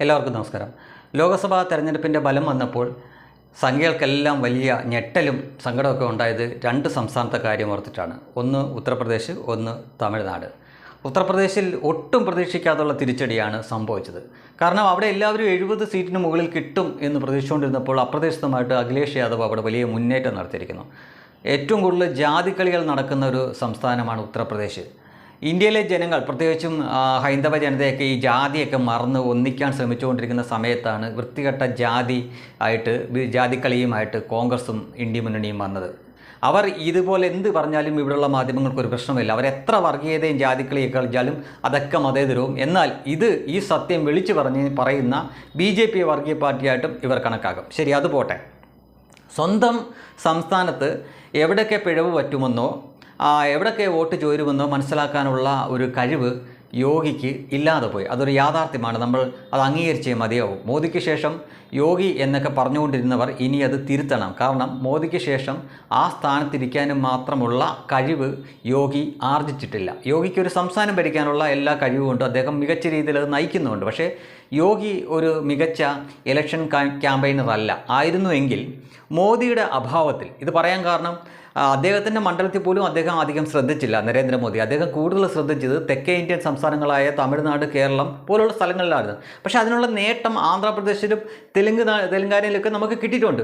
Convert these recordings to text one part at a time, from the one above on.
എല്ലാവർക്കും നമസ്കാരം. ലോക്സഭാ തെരഞ്ഞെടുപ്പിന്റെ ബലം വന്നപ്പോൾ സംഖ്യകൾക്കെല്ലാം വലിയ ഞെട്ടലും സങ്കടമൊക്കെ ഉണ്ടായത് രണ്ട് സംസ്ഥാനത്തെ കാര്യം ഓർത്തിട്ടാണ്. ഒന്ന് ഉത്തർപ്രദേശ് ഒന്ന് തമിഴ്നാട്. ഉത്തർപ്രദേശിൽ ഒട്ടും പ്രതീക്ഷിക്കാതുള്ള തിരിച്ചടിയാണ് സംഭവിച്ചത്. കാരണം അവിടെ എല്ലാവരും എഴുപത് സീറ്റിന് മുകളിൽ കിട്ടും എന്ന് പ്രതീക്ഷിച്ചുകൊണ്ടിരുന്നപ്പോൾ അപ്രതീക്ഷിതമായിട്ട് അഖിലേഷ് യാദവ് അവിടെ വലിയ മുന്നേറ്റം നടത്തിയിരിക്കുന്നു. ഏറ്റവും കൂടുതൽ ജാതിക്കളികൾ നടക്കുന്ന ഒരു സംസ്ഥാനമാണ് ഉത്തർപ്രദേശ്. ഇന്ത്യയിലെ ജനങ്ങൾ പ്രത്യേകിച്ചും ഹൈന്ദവ ജനതയൊക്കെ ഈ ജാതിയൊക്കെ മറന്ന് ഒന്നിക്കാൻ ശ്രമിച്ചുകൊണ്ടിരിക്കുന്ന സമയത്താണ് വൃത്തികെട്ട ജാതി ആയിട്ട് ജാതിക്കളിയുമായിട്ട് കോൺഗ്രസും ഇന്ത്യ മുന്നണിയും വന്നത്. അവർ ഇതുപോലെ എന്ത് പറഞ്ഞാലും ഇവിടെയുള്ള മാധ്യമങ്ങൾക്ക് ഒരു പ്രശ്നമില്ല. എത്ര വർഗീയതയും ജാതിക്കളിയൊക്കെ കളിച്ചാലും അതൊക്കെ മതേതരവും. എന്നാൽ ഇത് ഈ സത്യം വിളിച്ചു പറഞ്ഞ് പറയുന്ന ബി ജെ പി വർഗീയ പാർട്ടിയായിട്ടും ഇവർ കണക്കാക്കും. ശരി അത് പോട്ടെ. സ്വന്തം സംസ്ഥാനത്ത് എവിടെയൊക്കെ പിഴവ് പറ്റുമെന്നോ എവിടെയൊക്കെ വോട്ട് ചോരുമെന്നോ മനസ്സിലാക്കാനുള്ള ഒരു കഴിവ് യോഗിക്ക് ഇല്ലാതെ പോയി. അതൊരു യാഥാർത്ഥ്യമാണ്. നമ്മൾ അത് അംഗീകരിച്ചേ മതിയാവും. മോദിക്ക് ശേഷം യോഗി എന്നൊക്കെ പറഞ്ഞുകൊണ്ടിരുന്നവർ ഇനി അത് തിരുത്തണം. കാരണം മോദിക്ക് ശേഷം ആ സ്ഥാനത്തിരിക്കാനും മാത്രമുള്ള കഴിവ് യോഗി ആർജിച്ചിട്ടില്ല. യോഗിക്ക് ഒരു സംസ്ഥാനം ഭരിക്കാനുള്ള എല്ലാ കഴിവുമുണ്ട് അദ്ദേഹം മികച്ച രീതിയിൽ അത് നയിക്കുന്നുണ്ട്. പക്ഷേ യോഗി ഒരു മികച്ച ഇലക്ഷൻ ക്യാമ്പയിനറല്ല ആയിരുന്നുവെങ്കിൽ മോദിയുടെ അഭാവത്തിൽ ഇത് പറയാൻ കാരണം അദ്ദേഹത്തിന്റെ മണ്ഡലത്തിൽ പോലും അദ്ദേഹം അധികം ശ്രദ്ധിച്ചില്ല നരേന്ദ്രമോദി. അദ്ദേഹം കൂടുതൽ ശ്രദ്ധിച്ചത് തെക്കേ ഇന്ത്യൻ സംസ്ഥാനങ്ങളായ തമിഴ്നാട് കേരളം പോലുള്ള സ്ഥലങ്ങളിലായിരുന്നു. പക്ഷേ അതിനുള്ള നേട്ടം ആന്ധ്രാപ്രദേശിലും തെലുങ്ക് തെലുങ്കാനയിലൊക്കെ നമുക്ക് കിട്ടിയിട്ടുണ്ട്.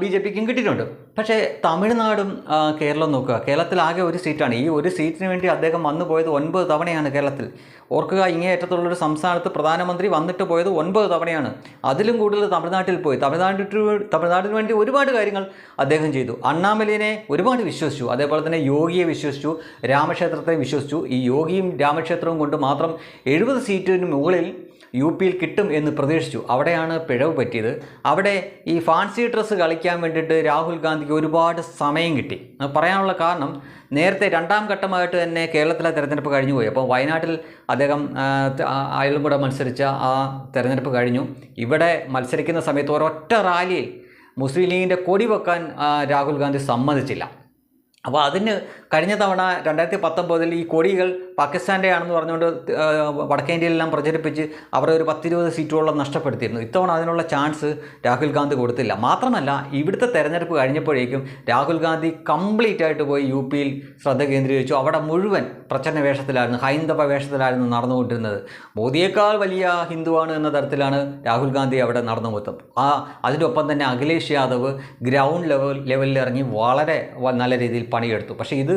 ബി ജെ പിക്കും കിട്ടിയിട്ടുണ്ട്. പക്ഷേ തമിഴ്നാടും കേരളം നോക്കുക. കേരളത്തിൽ ആകെ ഒരു സീറ്റാണ്. ഈ ഒരു സീറ്റിന് വേണ്ടി അദ്ദേഹം വന്നു പോയത് ഒൻപത് തവണയാണ് കേരളത്തിൽ. ഓർക്കുക ഇങ്ങേയറ്റത്തുള്ളൊരു സംസ്ഥാനത്ത് പ്രധാനമന്ത്രി വന്നിട്ട് പോയത് ഒൻപത് തവണയാണ്. അതിലും കൂടുതൽ തമിഴ്നാട്ടിൽ പോയി. തമിഴ്നാട്ടിൽ തമിഴ്നാടിന് വേണ്ടി ഒരുപാട് കാര്യങ്ങൾ അദ്ദേഹം ചെയ്തു. അണ്ണാമലയിനെ ഒരുപാട് വിശ്വസിച്ചു. അതേപോലെ തന്നെ യോഗിയെ വിശ്വസിച്ചു രാമക്ഷേത്രത്തെ വിശ്വസിച്ചു. ഈ യോഗിയും രാമക്ഷേത്രവും കൊണ്ട് മാത്രം എഴുപത് സീറ്റിന് മുകളിൽ യു പിയിൽ കിട്ടും എന്ന് പ്രതീക്ഷിച്ചു. അവിടെയാണ് പിഴവ് പറ്റിയത്. അവിടെ ഈ ഫാൻസി ഡ്രസ്സ് കളിക്കാൻ വേണ്ടിയിട്ട് രാഹുൽ ഗാന്ധിക്ക് ഒരുപാട് സമയം കിട്ടി. പറയാനുള്ള കാരണം നേരത്തെ രണ്ടാം ഘട്ടമായിട്ട് തന്നെ കേരളത്തിലെ തെരഞ്ഞെടുപ്പ് കഴിഞ്ഞു പോയി. അപ്പോൾ വയനാട്ടിൽ അദ്ദേഹം അയലും കൂടെ മത്സരിച്ച ആ തെരഞ്ഞെടുപ്പ് കഴിഞ്ഞു. ഇവിടെ മത്സരിക്കുന്ന സമയത്ത് ഒരൊറ്റ റാലിയിൽ മുസ്ലിം ലീഗിന്റെ കൊടി വെക്കാൻ രാഹുൽ ഗാന്ധി സമ്മതിച്ചില്ല. അപ്പോൾ അതിന് കഴിഞ്ഞ തവണ രണ്ടായിരത്തി പത്തൊമ്പതിൽ ഈ കൊടികൾ പാകിസ്ഥാന്റെ ആണെന്ന് പറഞ്ഞുകൊണ്ട് വടക്കേ ഇന്ത്യയിലെല്ലാം പ്രചരിപ്പിച്ച് അവരെ ഒരു പത്തിരുപത് സീറ്റോളം നഷ്ടപ്പെടുത്തിയിരുന്നു. ഇത്തവണ അതിനുള്ള ചാൻസ് രാഹുൽ ഗാന്ധി കൊടുത്തില്ല. മാത്രമല്ല ഇവിടുത്തെ തെരഞ്ഞെടുപ്പ് കഴിഞ്ഞപ്പോഴേക്കും രാഹുൽ ഗാന്ധി കംപ്ലീറ്റ് ആയിട്ട് പോയി യു പിയിൽ ശ്രദ്ധ കേന്ദ്രീകരിച്ചു. അവിടെ മുഴുവൻ പ്രചരണ വേഷത്തിലായിരുന്നു ഹൈന്ദവ വേഷത്തിലായിരുന്നു നടന്നുകൊണ്ടിരുന്നത്. മോദിയേക്കാൾ വലിയ ഹിന്ദുവാണ് എന്ന തരത്തിലാണ് രാഹുൽ ഗാന്ധി അവിടെ നടന്നു മൊത്തം ആ അതിനൊപ്പം തന്നെ അഖിലേഷ് യാദവ് ഗ്രൗണ്ട് ലെവൽ ലെവലിൽ ഇറങ്ങി വളരെ നല്ല രീതിയിൽ പണിയെടുത്തു. പക്ഷേ ഇത്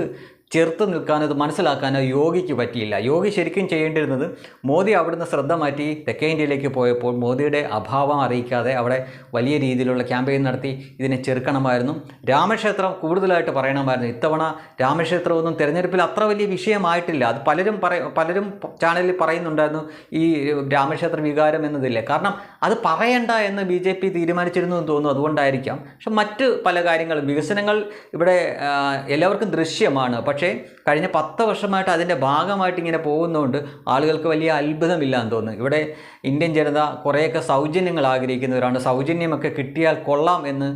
ചെറുത്ത് നിൽക്കാനോ മനസ്സിലാക്കാനോ യോഗിക്ക് പറ്റിയില്ല. യോഗി ശരിക്കും ചെയ്യേണ്ടിരുന്നത് മോദി അവിടുന്ന് ശ്രദ്ധ മാറ്റി തെക്കേ ഇന്ത്യയിലേക്ക് പോയപ്പോൾ മോദിയുടെ അഭാവം അറിയിക്കാതെ അവിടെ വലിയ രീതിയിലുള്ള ക്യാമ്പയിൻ നടത്തി ഇതിനെ ചെറുക്കണമായിരുന്നു. രാമക്ഷേത്രം കൂടുതലായിട്ട് പറയണമായിരുന്നു. ഇത്തവണ രാമക്ഷേത്രമൊന്നും തിരഞ്ഞെടുപ്പിൽ അത്ര വലിയ വിഷയമായിട്ടില്ല. അത് പലരും പറ പലരും ചാനലിൽ പറയുന്നുണ്ടായിരുന്നു ഈ രാമക്ഷേത്ര വികാരം എന്നതില്ലേ. കാരണം അത് പറയണ്ട എന്ന് ബി ജെ പി തീരുമാനിച്ചിരുന്നു എന്ന് തോന്നുന്നു. അതുകൊണ്ടായിരിക്കാം. പക്ഷെ മറ്റ് പല കാര്യങ്ങളും വികസനങ്ങൾ ഇവിടെ എല്ലാവർക്കും ദൃശ്യമാണ്. പക്ഷേ കഴിഞ്ഞ പത്ത് വർഷമായിട്ട് അതിന്റെ ഭാഗമായിട്ട് ഇങ്ങനെ പോകുന്നതുകൊണ്ട് ആളുകൾക്ക് വലിയ അത്ഭുതമില്ല എന്ന് തോന്നുന്നു. ഇവിടെ ഇന്ത്യൻ ജനത കുറേയൊക്കെ സൗജന്യങ്ങൾ ആഗ്രഹിക്കുന്നവരാണ്. സൗജന്യമൊക്കെ കിട്ടിയാൽ കൊള്ളാം എന്ന്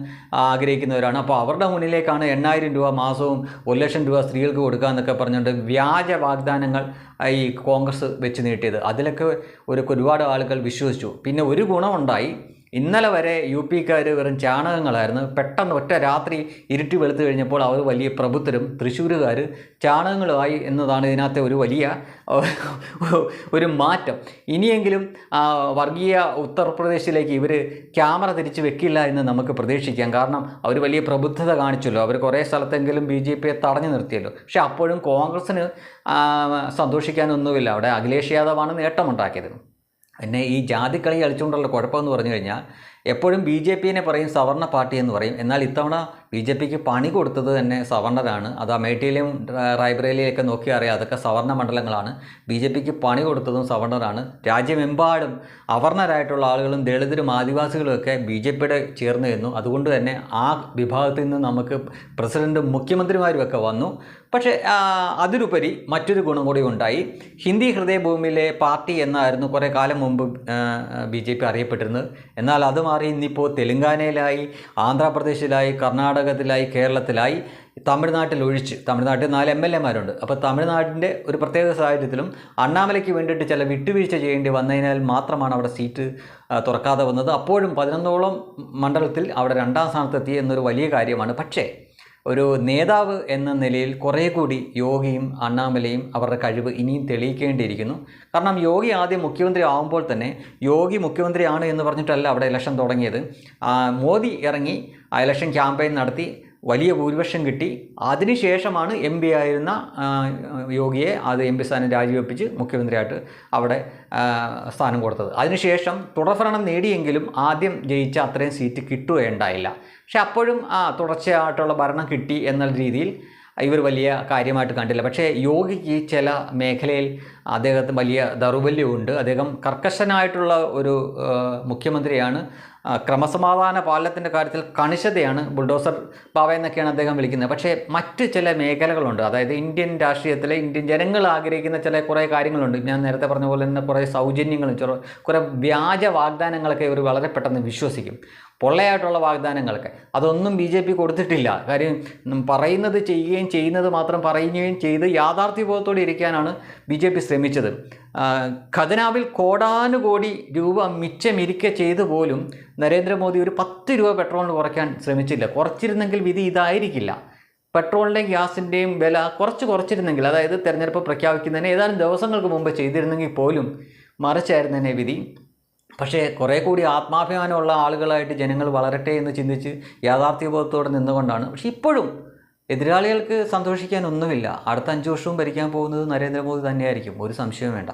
ആഗ്രഹിക്കുന്നവരാണ്. അപ്പോൾ അവരുടെ മുന്നിലേക്കാണ് എണ്ണായിരം രൂപ മാസവും ഒരു ലക്ഷം രൂപ സ്ത്രീകൾക്ക് കൊടുക്കുക എന്നൊക്കെ പറഞ്ഞുകൊണ്ട് വ്യാജ വാഗ്ദാനങ്ങൾ ഈ കോൺഗ്രസ് വെച്ച് നീട്ടിയത്. അതിലൊക്കെ ഒരു ഒരുപാട് ആളുകൾ വിശ്വസിച്ചു. പിന്നെ ഒരു ഗുണമുണ്ടായി ഇന്നലെ വരെ യു പിക്കാർ വെറും ചാണകങ്ങളായിരുന്നു. പെട്ടെന്ന് ഒറ്റ രാത്രി ഇരുട്ടി വെളുത്തു കഴിഞ്ഞപ്പോൾ അവർ വലിയ പ്രഭുത്തരും തൃശ്ശൂരുകാർ ചാണകങ്ങളുമായി എന്നതാണ് ഇതിനകത്തെ ഒരു വലിയ ഒരു മാറ്റം. ഇനിയെങ്കിലും വർഗീയ ഉത്തർപ്രദേശിലേക്ക് ഇവർ ക്യാമറ തിരിച്ച് വെക്കില്ല എന്ന് നമുക്ക് പ്രതീക്ഷിക്കാം. കാരണം അവർ വലിയ പ്രബുദ്ധത കാണിച്ചല്ലോ. അവർ കുറേ സ്ഥലത്തെങ്കിലും ബി ജെ പിയെ തടഞ്ഞു നിർത്തിയല്ലോ. പക്ഷേ അപ്പോഴും കോൺഗ്രസ്സിന് സന്തോഷിക്കാനൊന്നുമില്ല. അവിടെ അഖിലേഷ് യാദവാണ് നേട്ടമുണ്ടാക്കിയത്. പിന്നെ ഈ ജാതിക്കളി കളിച്ചുകൊണ്ടുള്ള കുഴപ്പമെന്ന് പറഞ്ഞു കഴിഞ്ഞാൽ എപ്പോഴും ബി ജെ പിനെ പറയും സവർണ പാർട്ടി എന്ന് പറയും. എന്നാൽ ഇത്തവണ ബി ജെ പിക്ക് പണി കൊടുത്തത് തന്നെ സവർണരാണ്. അത് അമേഠിയിലെയും റായ്ബ്രേലിയിലൊക്കെ നോക്കിയാൽ അറിയാം. അതൊക്കെ സവർണ മണ്ഡലങ്ങളാണ്. ബി ജെ പിക്ക് പണി കൊടുത്തതും സവർണരാണ്. രാജ്യമെമ്പാടും അവർണരായിട്ടുള്ള ആളുകളും ദളിതരും ആദിവാസികളും ഒക്കെ ബി ജെ പിയുടെ ചേർന്ന് നിന്നു. അതുകൊണ്ട് തന്നെ ആ വിഭാഗത്തിൽ നിന്ന് നമുക്ക് പ്രസിഡന്റും മുഖ്യമന്ത്രിമാരും ഒക്കെ വന്നു. പക്ഷേ അതിലുപരി മറ്റൊരു ഗുണം കൂടി ഉണ്ടായി. ഹിന്ദി ഹൃദയഭൂമിയിലെ പാർട്ടി എന്നായിരുന്നു കുറേ കാലം മുമ്പ് ബി ജെ പി അറിയപ്പെട്ടിരുന്നത്. എന്നാൽ അത് മാറി ഇന്നിപ്പോൾ തെലുങ്കാനയിലായി ആന്ധ്രാപ്രദേശിലായി കർണാടക കർണാടകത്തിലായി കേരളത്തിലായി തമിഴ്നാട്ടിൽ ഒഴിച്ച് തമിഴ്നാട്ടിൽ നാല് എം എൽ എമാരുണ്ട്. അപ്പോൾ തമിഴ്നാടിന്റെ ഒരു പ്രത്യേക സാഹചര്യത്തിലും അണ്ണാമലയ്ക്ക് വേണ്ടിയിട്ട് ചില വിട്ടുവീഴ്ച ചെയ്യേണ്ടി വന്നതിനാൽ മാത്രമാണ് അവിടെ സീറ്റ് തുറക്കാതെ വന്നത്. അപ്പോഴും പതിനൊന്നോളം മണ്ഡലത്തിൽ അവിടെ രണ്ടാം സ്ഥാനത്തെത്തി എന്നൊരു വലിയ കാര്യമാണ്. പക്ഷേ ഒരു നേതാവ് എന്ന നിലയിൽ കുറേ കൂടി യോഗിയും അണ്ണാമലയും അവരുടെ കഴിവ് ഇനിയും തെളിയിക്കേണ്ടിയിരിക്കുന്നു. കാരണം യോഗി ആദ്യം മുഖ്യമന്ത്രി ആകുമ്പോൾ തന്നെ യോഗി മുഖ്യമന്ത്രിയാണ് എന്ന് പറഞ്ഞിട്ടല്ല അവിടെ ഇലക്ഷൻ തുടങ്ങിയത്. മോദി ഇറങ്ങി ആ ഇലക്ഷൻ ക്യാമ്പയിൻ നടത്തി. വലിയ ഭൂരിപക്ഷം കിട്ടി. അതിനുശേഷമാണ് എം പി ആയിരുന്ന യോഗിയെ അത് എം പി സ്ഥാനം രാജിവെപ്പിച്ച് മുഖ്യമന്ത്രിയായിട്ട് അവിടെ സ്ഥാനം കൊടുത്തത്. അതിനുശേഷം തുടർഭരണം നേടിയെങ്കിലും ആദ്യം ജയിച്ച അത്രയും സീറ്റ് കിട്ടുകയുണ്ടായില്ല. പക്ഷെ അപ്പോഴും ആ തുടർച്ചയായിട്ടുള്ള ഭരണം കിട്ടി എന്നുള്ള രീതിയിൽ ഇവർ വലിയ കാര്യമായിട്ട് കണ്ടില്ല. പക്ഷേ യോഗിക്ക് ചില മേഖലയിൽ അദ്ദേഹത്തിന് വലിയ ദൗർബല്യമുണ്ട്. അദ്ദേഹം കർക്കശനായിട്ടുള്ള ഒരു മുഖ്യമന്ത്രിയാണ്. ക്രമസമാധാന പാലനത്തിന്റെ കാര്യത്തിൽ കണിശതയാണ് ബുൾഡോസർ പാവ എന്നൊക്കെയാണ് അദ്ദേഹം വിളിക്കുന്നത്. പക്ഷേ മറ്റ് ചില മേഖലകളുണ്ട്. അതായത് ഇന്ത്യൻ രാഷ്ട്രീയത്തിലെ ഇന്ത്യൻ ജനങ്ങൾ ആഗ്രഹിക്കുന്ന ചില കുറേ കാര്യങ്ങളുണ്ട്. ഞാൻ നേരത്തെ പറഞ്ഞ പോലെ തന്നെ കുറേ സൗജന്യങ്ങളും കുറേ വ്യാജ വാഗ്ദാനങ്ങളൊക്കെ ഇവർ വളരെ പെട്ടെന്ന് വിശ്വസിക്കും. പൊള്ളയായിട്ടുള്ള വാഗ്ദാനങ്ങളൊക്കെ. അതൊന്നും ബി ജെ പി കൊടുത്തിട്ടില്ല. കാര്യം പറയുന്നത് ചെയ്യുകയും ചെയ്യുന്നത് മാത്രം പറയുകയും ചെയ്ത് യാഥാർത്ഥ്യബോധത്തോടെ ഇരിക്കാനാണ് ബി ജെ പി ശ്രമിച്ചത്. ഖജനാവിൽ കോടാനുകോടി രൂപ മിച്ചമിരിക്കെ ചെയ്തു പോലും നരേന്ദ്രമോദി ഒരു പത്ത് രൂപ പെട്രോളിന് കുറയ്ക്കാൻ ശ്രമിച്ചില്ല. കുറച്ചിരുന്നെങ്കിൽ വിധി ഇതായിരിക്കില്ല. പെട്രോളിന്റെയും ഗ്യാസിന്റെയും വില കുറച്ച് കുറച്ചിരുന്നെങ്കിൽ അതായത് തിരഞ്ഞെടുപ്പ് പ്രഖ്യാപിക്കുന്നതിന് ഏതാനും ദിവസങ്ങൾക്ക് മുമ്പ് ചെയ്തിരുന്നെങ്കിൽ പോലും മറിച്ചായിരുന്നതിനെ വിധി. പക്ഷേ കുറേ കൂടി ആത്മാഭിമാനമുള്ള ആളുകളായിട്ട് ജനങ്ങൾ വളരട്ടെ എന്ന് ചിന്തിച്ച് യാഥാർത്ഥ്യബോധത്തോടെ നിന്നുകൊണ്ടാണ്. പക്ഷേ ഇപ്പോഴും എതിരാളികൾക്ക് സന്തോഷിക്കാനൊന്നുമില്ല അടുത്ത അഞ്ച് വർഷവും ഭരിക്കാൻ പോകുന്നത് നരേന്ദ്രമോദി തന്നെയായിരിക്കും. ഒരു സംശയവും വേണ്ട.